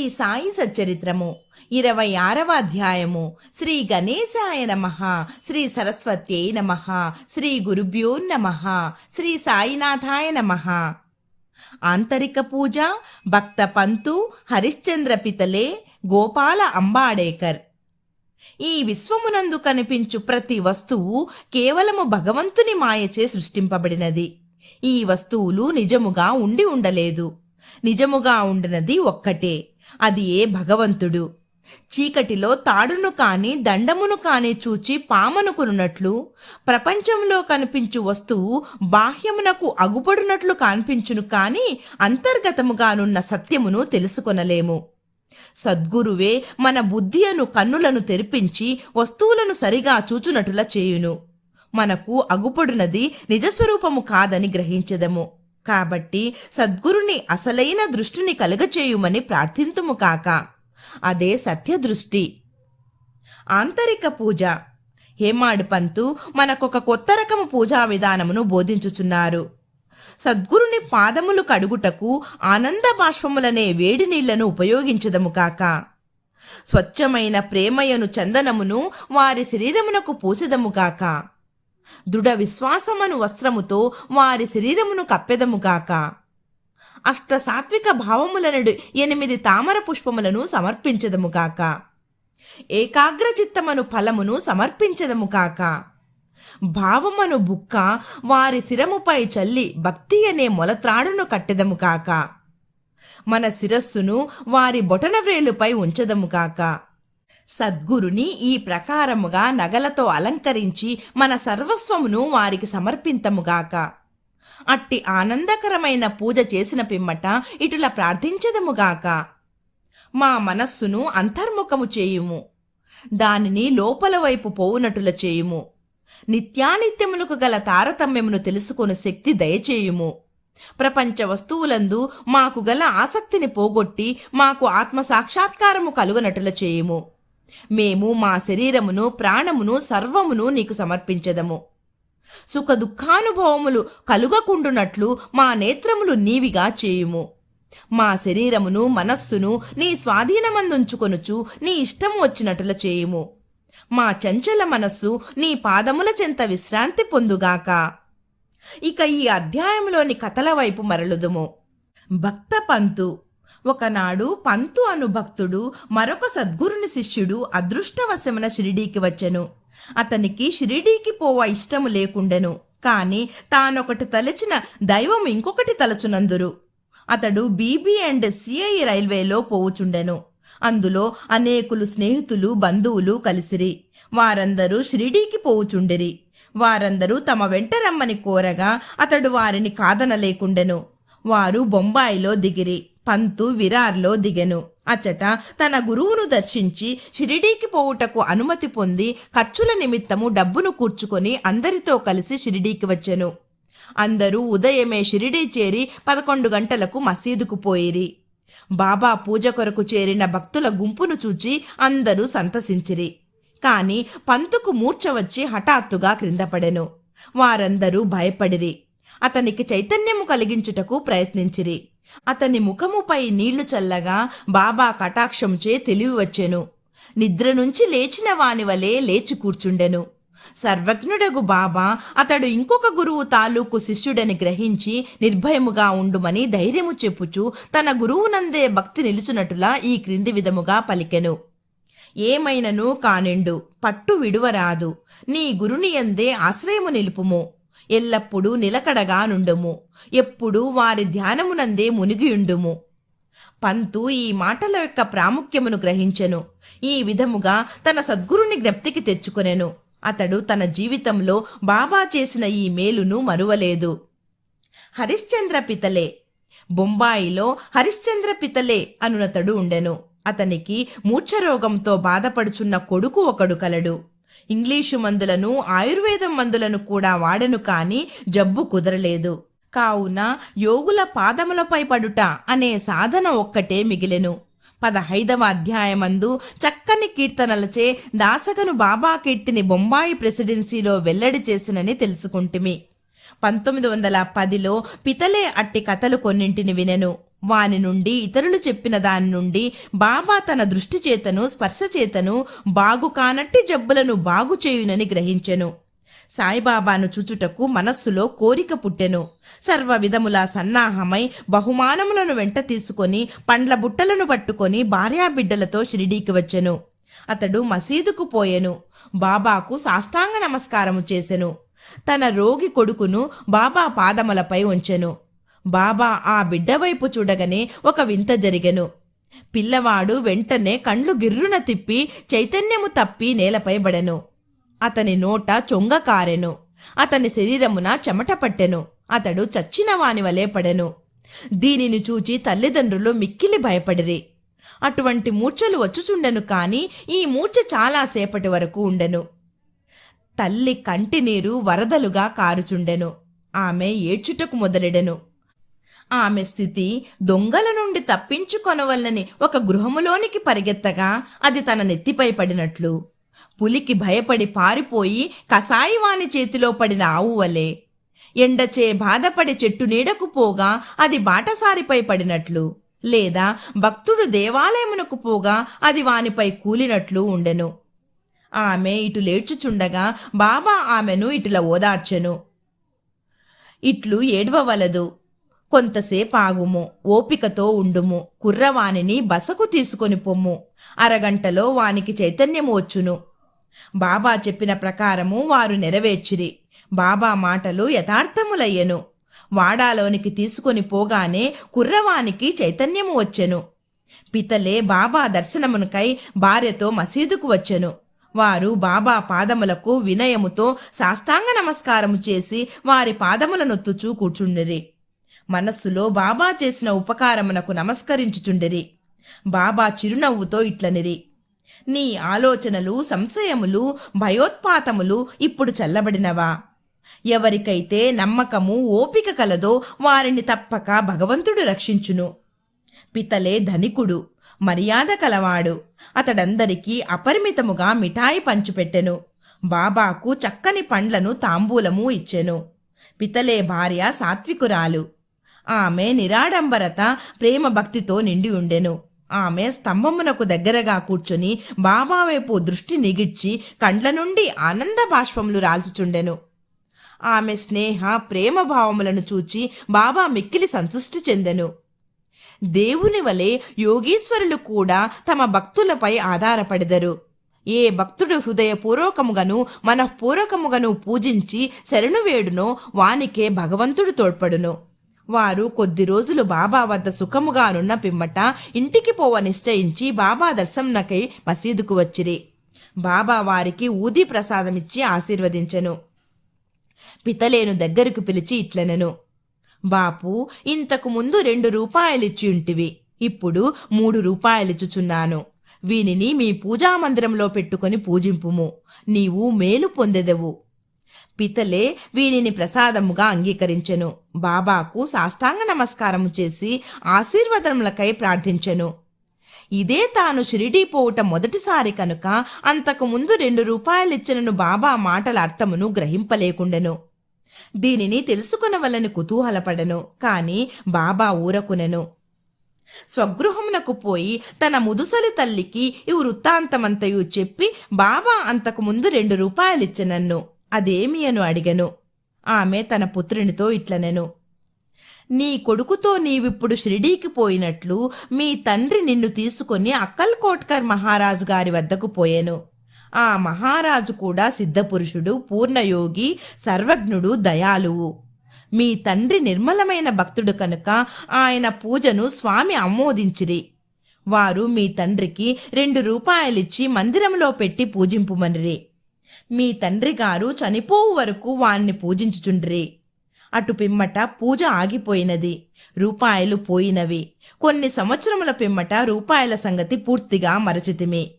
శ్రీ సాయి సచ్చరిత్రము. ఇరవై ఆరవ అధ్యాయము. శ్రీ గణేశాయ నమ. శ్రీ సరస్వత్యై నమ. శ్రీ గురుభ్యో నమ. శ్రీ సాయినాథాయ నమ. ఆంతరిక పూజ భక్త పంతు హరిశ్చంద్ర పితలే గోపాల అంబాడేకర్. ఈ విశ్వమునందు కనిపించు ప్రతి వస్తువు కేవలము భగవంతుని మాయచే సృష్టింపబడినది. ఈ వస్తువులు నిజముగా ఉండి ఉండలేదు. నిజముగా ఉండినది ఒక్కటే. అది ఏ భగవంతుడు? చీకటిలో తాడును కాని దండమును కాని చూచి పామనుకున్నట్లు ప్రపంచంలో కనిపించు వస్తువు బాహ్యమునకు అగుపడునట్లు కనిపించును కాని అంతర్గతముగానున్న సత్యమును తెలుసుకొనలేము. సద్గురువే మన బుద్ధియను కన్నులను తెరిపించి వస్తువులను సరిగా చూచునటుల చేయును. మనకు అగుపడునది నిజస్వరూపము కాదని గ్రహించదము. కాబట్టి సద్గురుని అసలైన దృష్టిని కలుగచేయుమని ప్రార్థింతుము కాక. అదే సత్యదృష్టి. ఆంతరిక పూజ. హేమాడు పంతు మనకొక కొత్త రకము పూజా విధానమును బోధించుచున్నారు. సద్గురుని పాదములు కడుగుటకు ఆనంద బాష్పములనే వేడి నీళ్ళను ఉపయోగించదము కాక. స్వచ్ఛమైన ప్రేమయను చందనమును వారి శరీరమునకు పూసెదము కాక. దృఢ విశ్వాసమను వస్త్రముతో వారి శరీరమును కప్పెదము కాక అష్ట సాత్విక భావములనడు ఎనిమిది తామర పుష్పములను సమర్పించదము కాక ఏకాగ్రచిత్తమను ఫలమును సమర్పించదము కాక భావమను బుక్క వారి శిరముపై చల్లి భక్తి అనే మొలత్రాడును కట్టెదము కాక మన శిరస్సును వారి బొటన వ్రేలుపై ఉంచదము కాక సద్గురుని ఈ ప్రకారముగా నగలతో అలంకరించి మన సర్వస్వమును వారికి సమర్పింతముగాక. అట్టి ఆనందకరమైన పూజ చేసిన పిమ్మట ఇటుల ప్రార్థించదముగాక. మా మనస్సును అంతర్ముఖము చేయుము. దానిని లోపల వైపు పోవునటుల చేయుము. నిత్యానిత్యములకు గల తారతమ్యమును తెలుసుకుని శక్తి దయచేయుము. ప్రపంచ వస్తువులందు మాకు గల ఆసక్తిని పోగొట్టి మాకు ఆత్మ సాక్షాత్కారము కలుగనటుల చేయుము. మేము మా శరీరమును ప్రాణమును సర్వమును నీకు సమర్పించదము. సుఖ దుఃఖానుభవములు కలుగకుండునట్లు మా నేత్రములు నీవిగా చేయుము. మా శరీరమును మనస్సును నీ స్వాధీనమందుంచుకొనుచు నీ ఇష్టము వచ్చినట్లు చేయుము. మా చంచల మనస్సు నీ పాదముల చెంత విశ్రాంతి పొందుగాక. ఇక ఈ అధ్యాయంలోని కథల వైపు మరలుదుము. భక్త పంతు ఒకనాడు పంతు అను భక్తుడు మరొక సద్గురుని శిష్యుడు అదృష్టవశమున షిరిడీకి వచ్చెను. అతనికి షిరిడీకి పోవ ఇష్టము లేకుండెను కాని తానొకటి తలచిన దైవం ఇంకొకటి తలచునందురు. అతడు బీబీ అండ్ సిఐ రైల్వేలో పోవుచుండెను. అందులో అనేకులు స్నేహితులు బంధువులు కలిసిరి. వారందరూ షిరిడీకి పోవుచుండిరి. వారందరూ తమ వెంట రమ్మని కోరగా అతడు వారిని కాదనలేకుండెను. వారు బొంబాయిలో దిగిరి. పంతు విరార్లో దిగెను. అచ్చట తన గురువును దర్శించి షిరిడీకి పోవుటకు అనుమతి పొంది ఖర్చుల నిమిత్తము డబ్బును కూర్చుకొని అందరితో కలిసి షిరిడీకి వచ్చెను. అందరూ ఉదయమే షిరిడీ చేరి పదకొండు గంటలకు మసీదుకు పోయిరి. బాబా పూజ కొరకు చేరిన భక్తుల గుంపును చూచి అందరూ సంతసించిరి. కాని పంతుకు మూర్ఛ వచ్చి హఠాత్తుగా క్రిందపడెను. వారందరూ భయపడిరి. అతనికి చైతన్యము కలిగించుటకు ప్రయత్నించిరి. అతని ముఖముపై నీళ్ళు చల్లగా బాబా కటాక్షంచే తెలివి వచ్చెను. నిద్ర నుంచి లేచిన వాని వలె లేచి కూర్చుండెను. సర్వజ్ఞుడగు బాబా అతడు ఇంకొక గురువు తాలూకు శిష్యుడని గ్రహించి నిర్భయముగా ఉండుమని ధైర్యము చెప్పుచు తన గురువునందే భక్తి నిలుచునట్టులా ఈ క్రింది విధముగా పలికెను. ఏమైనను కానిండు పట్టు విడువరాదు. నీ గురుని ఎందే ఆశ్రయము నిలుపుము. ఎల్లప్పుడూ నిలకడగా నుండుము ఎప్పుడూ వారి ధ్యానమునందే మునిగియుండుము. పంతు ఈ మాటల యొక్క ప్రాముఖ్యమును గ్రహించెను. ఈ విధముగా తన సద్గురుని జ్ఞప్తికి తెచ్చుకొనెను. అతడు తన జీవితంలో బాబా చేసిన ఈ మేలును మరువలేదు. హరిశ్చంద్ర పితలే. బొంబాయిలో హరిశ్చంద్ర పితలే అనునతడు ఉండెను. అతనికి మూర్ఛరోగంతో బాధపడుచున్న కొడుకు ఒకడు కలడు. ఇంగ్లీషు మందులను ఆయుర్వేదం మందులను కూడా వాడెను కానీ జబ్బు కుదరలేదు. కావున యోగుల పాదములపై పడుట అనే సాధన ఒక్కటే మిగిలెను. పదహైదవ అధ్యాయమందు చక్కని కీర్తనలచే దాసగను బాబా కీర్తిని బొంబాయి ప్రెసిడెన్సీలో వెల్లడి చేసినని తెలుసుకుంటిమి. పంతొమ్మిది వందల పదిలో పితలే అట్టి కథలు కొన్నింటిని వినెను. వాని నుండి ఇతరులు చెప్పిన దాని నుండి బాబా తన దృష్టి చేతను స్పర్శ చేతను బాగు కానట్టి జబ్బులను బాగు చేయునని గ్రహించెను. సాయిబాబాను చూచుటకు మనస్సులో కోరిక పుట్టెను. సర్వ విధముల సన్నాహమై బహుమానములను వెంట తీసుకొని పండ్ల బుట్టలను పట్టుకొని భార్యాబిడ్డలతో షిరిడీకి వచ్చెను. అతడు మసీదుకు పోయెను. బాబాకు సాష్టాంగ నమస్కారము చేసెను. తన రోగి కొడుకును బాబా పాదములపై ఉంచెను. బాబా ఆ బిడ్డ వైపు చూడగానే ఒక వింత జరిగెను. పిల్లవాడు వెంటనే కండ్లు గిర్రున తిప్పి చైతన్యము తప్పి నేలపై బడెను. అతని నోట చొంగ కారెను. అతని శరీరమున చెమట పట్టెను. అతడు చచ్చిన వాని వలె పడెను. దీనిని చూచి తల్లిదండ్రులు మిక్కిలి భయపడిరి. అటువంటి మూర్ఛలు వచ్చుచుండెను కాని ఈ మూర్ఛ చాలాసేపటి వరకు ఉండెను. తల్లి కంటి నీరు వరదలుగా కారుచుండెను. ఆమె ఏడ్చుటకు మొదలెడెను. ఆమె స్థితి దొంగల నుండి తప్పించుకొనవల్లని ఒక గృహములోనికి పరిగెత్తగా అది తన నెత్తిపై పడినట్లు. పులికి భయపడి పారిపోయి కసాయివాని చేతిలో పడిన ఆవు వలె. ఎండచే బాధపడి చెట్టు నీడకు పోగా అది బాటసారిపై పడినట్లు. లేదా భక్తుడు దేవాలయమునకు పోగా అది వానిపై కూలినట్లు ఉండెను. ఆమె ఇటు లేడ్చుచుండగా బాబా ఆమెను ఇటుల ఓదార్చెను. ఇట్లు ఏడ్వవలదు. కొంతసేపు ఆగుము ఓపికతో ఉండుము కుర్రవానిని బసకు తీసుకొని పొమ్ము అరగంటలో వానికి చైతన్యము వచ్చును. బాబా చెప్పిన ప్రకారము వారు నెరవేర్చిరి. బాబా మాటలు యథార్థములయ్యెను. వాడాలోనికి తీసుకొని పోగానే కుర్రవానికి చైతన్యము వచ్చెను. పితలే బాబా దర్శనమునకై భార్యతో మసీదుకు వచ్చెను. వారు బాబా పాదములకు వినయముతో సాష్టాంగ నమస్కారము చేసి వారి పాదములనొత్తుచూ కూర్చుండిరి. మనస్సులో బాబా చేసిన ఉపకారమునకు నమస్కరించుచుండిరి. బాబా చిరునవ్వుతో ఇట్లనిరి. నీ ఆలోచనలు సంశయములు భయోత్పాతములు ఇప్పుడు చల్లబడినవా? ఎవరికైతే నమ్మకము ఓపిక కలదో వారిని తప్పక భగవంతుడు రక్షించును. పితలే ధనికుడు మర్యాద కలవాడు. అతడందరికీ అపరిమితముగా మిఠాయి పంచిపెట్టెను. బాబాకు చక్కని పండ్లను తాంబూలము ఇచ్చెను. పితలే భార్య సాత్వికురాలు. ఆమె నిరాడంబరత ప్రేమ భక్తితో నిండి ఉండెను. ఆమె స్తంభమునకు దగ్గరగా కూర్చొని బాబా వైపు దృష్టి నిగిడ్చి కండ్ల నుండి ఆనంద బాష్పములు రాల్చుచుండెను. ఆమె స్నేహ ప్రేమ భావములను చూచి బాబా మిక్కిలి సంతృష్టి చెందెను. దేవుని వలె యోగీశ్వరులు కూడా తమ భక్తులపై ఆధారపడెదరు. ఏ భక్తుడు హృదయపూర్వకముగను మనఃపూర్వకముగను పూజించి శరణు వేడునో వానికే భగవంతుడు తోడ్పడును. వారు కొద్ది రోజులు బాబా వద్ద సుఖముగానున్న పిమ్మట ఇంటికి పోవ నిశ్చయించి బాబా దర్శనకై మసీదుకు వచ్చిరి. బాబా వారికి ఊది ప్రసాదమిచ్చి ఆశీర్వదించెను. పితలేను దగ్గరకు పిలిచి ఇట్లనెను. బాపు ఇంతకు ముందు రెండు రూపాయలిచ్చి ఉంటివి ఇప్పుడు మూడు రూపాయలిచ్చుచున్నాను. వీనిని మీ పూజా మందిరంలో పెట్టుకొని పూజింపుము. నీవు మేలు పొందెదవు. పితలే వీనిని ప్రసాదముగా అంగీకరించెను. బాబాకు సాష్టాంగ నమస్కారము చేసి ఆశీర్వదములకై ప్రార్థించెను. ఇదే తాను షిరిడీ పోవుట మొదటిసారి కనుక అంతకు ముందు రెండు రూపాయలిచ్చినను బాబా మాటల అర్థమును గ్రహింపలేకుండెను. దీనిని తెలుసుకునవలని కుతూహలపడెను కాని బాబా ఊరకునెను. స్వగృహమునకు పోయి తన ముదుసలి తల్లికి ఈ వృత్తాంతమంతయు చెప్పి బాబా అంతకు ముందు రెండు రూపాయలిచ్చినన్ను. అదేమి అను అడిగను. ఆమె తన పుత్రునితో ఇట్లనెను. నీ కొడుకుతో నీవిప్పుడు షిరిడీకి పోయినట్లు మీ తండ్రి నిన్ను తీసుకొని అక్కల్ కోట్కర్ మహారాజు గారి వద్దకు పోయాను. ఆ మహారాజు కూడా సిద్ధపురుషుడు పూర్ణయోగి సర్వజ్ఞుడు దయాలువు మీ తండ్రి నిర్మలమైన భక్తుడు కనుక ఆయన పూజను స్వామి ఆమోదించిరి. వారు మీ తండ్రికి రెండు రూపాయలిచ్చి మందిరంలో పెట్టి పూజింపుమనిరి. మీ తండ్రి గారు చనిపోవు వరకు వాణ్ణి పూజించుచుండ్రి. అటు పిమ్మట పూజ ఆగిపోయినది. రూపాయలు పోయినవి. కొన్ని సంవత్సరముల పిమ్మట రూపాయల సంగతి పూర్తిగా మరచితిమి.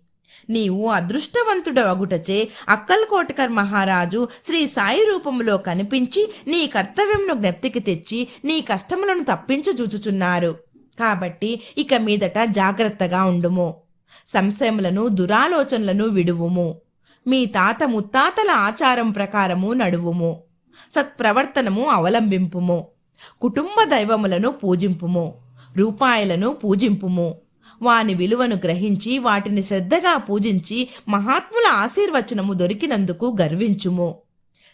నీవు అదృష్టవంతుడవగుటచే అక్కల్కోటకర్ మహారాజు శ్రీ సాయి రూపములో కనిపించి నీ కర్తవ్యంను జ్ఞప్తికి తెచ్చి నీ కష్టములను తప్పించు చూచుచున్నారు. కాబట్టి ఇక మీదట జాగ్రత్తగా ఉండుము. సంశయములను దురాలోచనలను విడువుము. మీ తాత ముత్తాతల ఆచారం ప్రకారము నడువుము సత్ప్రవర్తనము అవలంబింపుము కుటుంబ దైవములను పూజింపుము రూపాయలను పూజింపుము. వాని విలువను గ్రహించి వాటిని శ్రద్ధగా పూజించి మహాత్ముల ఆశీర్వచనము దొరికినందుకు గర్వించుము.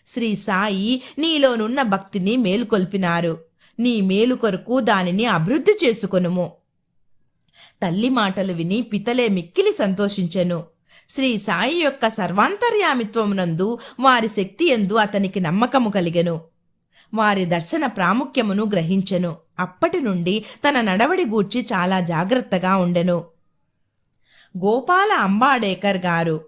శ్రీ సాయి నీలోనున్న భక్తిని మేలుకొల్పినారు. నీ మేలు కొరకు దానిని అభివృద్ధి చేసుకొనుము. తల్లి మాటలు విని పితలే మిక్కిలి సంతోషించెను. శ్రీ సాయి యొక్క సర్వాంతర్యామిత్వమునందు వారి శక్తి ఎందు అతనికి నమ్మకము కలిగెను. వారి దర్శన ప్రాముఖ్యమును గ్రహించెను. అప్పటి నుండి తన నడవడి గూర్చి చాలా జాగ్రత్తగా ఉండెను. గోపాల అంబాడేకర్ గారు.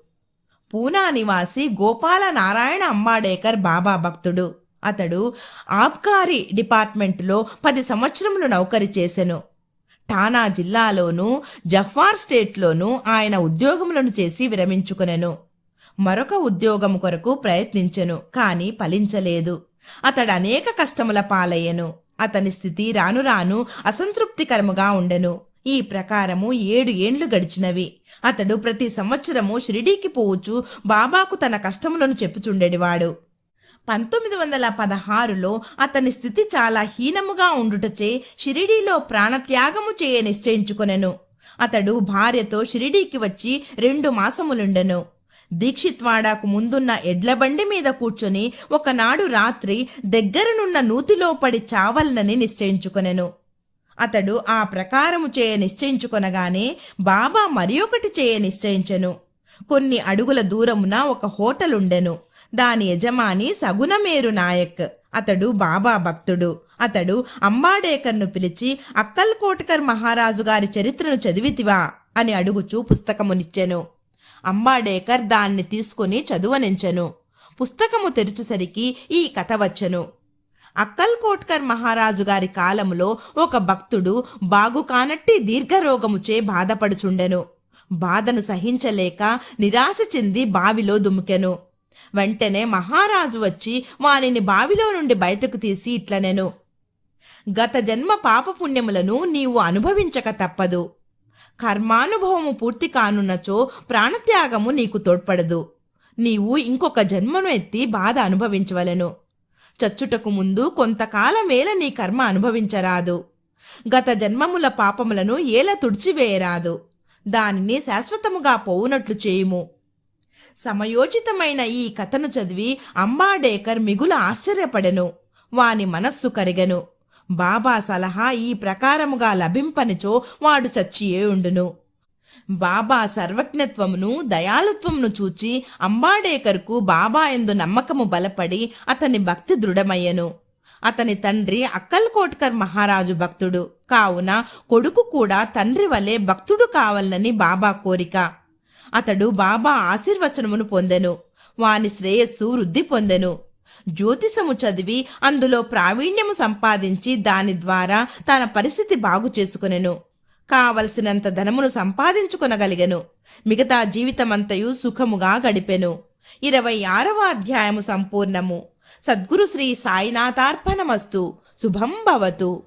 పూనా నివాసి గోపాల నారాయణ అంబాడేకర్ బాబా భక్తుడు. అతడు ఆబ్కారీ డిపార్ట్మెంటులో పది సంవత్సరములు నౌకరి చేసెను. ఠానా జిల్లాలోనూ జహ్వార్ స్టేట్లోనూ ఆయన ఉద్యోగములను చేసి విరమించుకొనెను. మరొక ఉద్యోగము కొరకు ప్రయత్నించెను కానీ ఫలించలేదు. అతడు అనేక కష్టముల పాలయ్యెను. అతని స్థితి రాను రాను అసంతృప్తికరముగా ఉండెను. ఈ ప్రకారము ఏడు ఏండ్లు గడిచినవి. అతడు ప్రతి సంవత్సరము షిరిడీకి పోవచ్చు బాబాకు తన కష్టములను చెప్పుచుండెడివాడు పంతొమ్మిది వందల పదహారులో అతని స్థితి చాలా హీనముగా ఉండుటచే షిరిడీలో ప్రాణత్యాగము చేయ నిశ్చయించుకొనెను. అతడు భార్యతో షిరిడీకి వచ్చి రెండు మాసములుండెను. దీక్షిత్వాడాకు ముందున్న ఎడ్లబండి మీద కూర్చొని ఒకనాడు రాత్రి దగ్గరనున్న నూతిలో పడి చావలనని నిశ్చయించుకొనెను. అతడు ఆ ప్రకారము చేయ నిశ్చయించుకొనగానే బాబా మరి ఒకటి చేయ నిశ్చయించెను. కొన్ని అడుగుల దూరమున ఒక హోటల్ ఉండెను దాని యజమాని సగునమేరు నాయక్. అతడు బాబా భక్తుడు. అతడు అంబాడేకర్ను పిలిచి అక్కల్ కోటకర్ మహారాజు గారి చరిత్రను చదివితివా అని అడుగుచూ పుస్తకమునిచ్చెను. అంబాడేకర్ దాన్ని తీసుకుని చదువనించెను. పుస్తకము తెరుచుసరికి ఈ కథ వచ్చెను. అక్కల్ కోట్కర్ మహారాజు గారి కాలములో ఒక భక్తుడు బాగు కానట్టి దీర్ఘరోగముచే బాధపడుచుండెను. బాధను సహించలేక నిరాశ చెంది బావిలో దుముకెను వెంటనే మహారాజు వచ్చి వారిని బావిలో నుండి బయటకు తీసి ఇట్లనెను గత జన్మ పాపపుణ్యములను నీవు అనుభవించక తప్పదు. కర్మానుభవము పూర్తి కానున్నచో ప్రాణత్యాగము నీకు తోడ్పడదు. నీవు ఇంకొక జన్మను ఎత్తి బాధ అనుభవించవలెను. చచ్చుటకు ముందు కొంతకాలమేల నీ కర్మ అనుభవించరాదు. గత జన్మముల పాపములను ఏల తుడిచివేయరాదు. దానిని శాశ్వతముగా పోవునట్లు చేయుము. సమయోచితమైన ఈ కథను చదివి అంబాడేకర్ మిగులు ఆశ్చర్యపడెను. వాని మనస్సు కరిగెను. బాబా సలహా ఈ ప్రకారముగా లభింపనిచో వాడు చచ్చియే ఉండును. బాబా సర్వజ్ఞత్వమును దయాళుత్వమును చూచి అంబాడేకర్కు బాబా ఎందు నమ్మకము బలపడి అతని భక్తి దృఢమయ్యెను. అతని తండ్రి అక్కల్ కోట్కర్ మహారాజు భక్తుడు. కావున కొడుకు కూడా తండ్రి వలె భక్తుడు కావాలని బాబా కోరిక. అతడు బాబా ఆశీర్వచనమును పొందెను. వాని శ్రేయస్సు వృద్ధి పొందెను. జ్యోతిషము చదివి అందులో ప్రావీణ్యము సంపాదించి దాని ద్వారా తన పరిస్థితి బాగు చేసుకునెను. కావలసినంత ధనమును సంపాదించుకొనగలిగెను. మిగతా జీవితమంతయు సుఖముగా గడిపెను. ఇరవై ఆరవ అధ్యాయము సంపూర్ణము. సద్గురు శ్రీ సాయినాథార్పణమస్తు. శుభం భవతు.